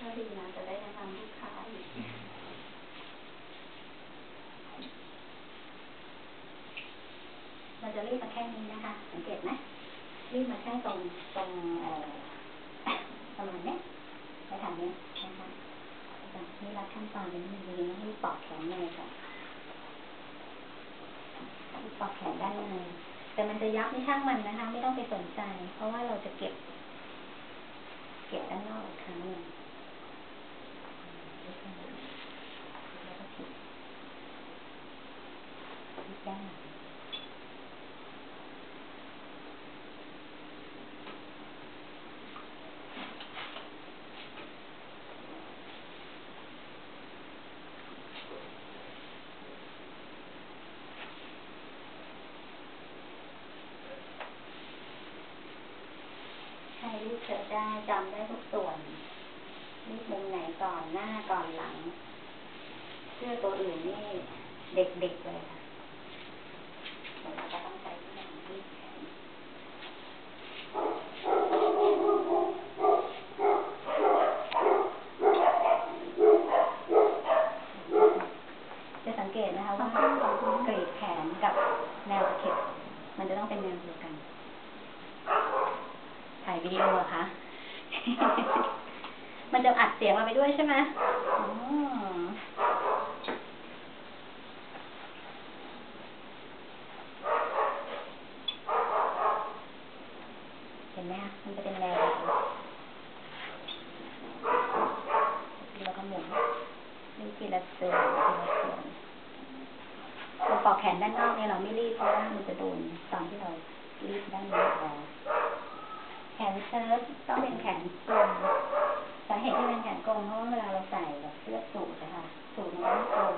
ก็ดีนะจะได้แนะนำลูกค้าอีกเราจะรีบมาแค่นี้นะคะ สังเกตไหมรีบมาแค่ตรงตรงเอ่อประมาณเนี้ยแถวๆเนี้ยนะคะจากนี้รัดขั้นตอนเป็นนิดนึงให้ปอกแขนเลยก่อนปอกแขนด้านในแต่มันจะยับไม่ช่างมันนะคะ ไม่ต้องไปสนใจ เพราะว่าเราจะเก็บ เก็บด้านนอกอีกครั้งหนึ่งแล้วก็ผิดผิดด้านหลัง ให้รูปเธอได้จำได้ทุกส่วนรูปมุมไหนก่อนหน้าก่อนหลัง เสื้อตัวอื่นนี่เด็กๆเลยค่ะเราจะต้องใช้ที่ไหนที่แขนจะสังเกตนะคะว่ากรีดแขนกับแนวเข็บมันจะต้องเป็นแนวเดียวกัน วิดีโอเหรอคะ มันจะอัดเสียงมาไปด้วยใช่ไหมอ๋อเห็นไหมคะมันจะเป็นแนวแบบนี้แล้วก็หมุนนี่ทีละส่วนทีละส่วนเราปอกแขนด้านนอกเนี่ยเราไม่รีดเพราะว่ามันจะโดนตอนที่เรารีดด้านนี้ออก แขนเชิ้ตต้องเป็นแขนกลมสาเหตุที่เป็นแขนกลมเพราะว่าเวลาเราใส่แบบเสื้อสูทนะคะสูทมันไม่กลม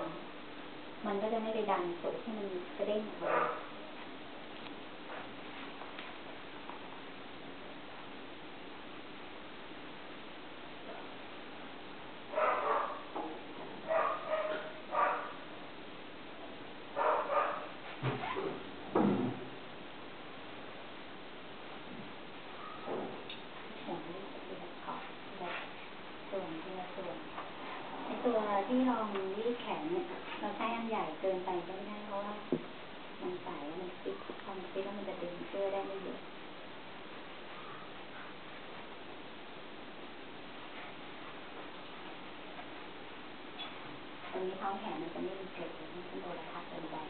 มันก็จะไม่ไปดันสูทที่มันกระเด้งออกมาส่วนนี้ทีละขอบทีละส่วนทีละส่วนไอ ตัวที่รองยืดแขนเนี่ยเราใช้อันใหญ่เกินไปก็ไม่ได้เพราะว่ามันใส่แล้วมันฟิตพอมันฟิตแล้วมันจะดึงเสื้อได้ไม่เยอะตรงนี้ท้องแขนมันจะไม่มีเกล็ดมันจะโดนทับแบน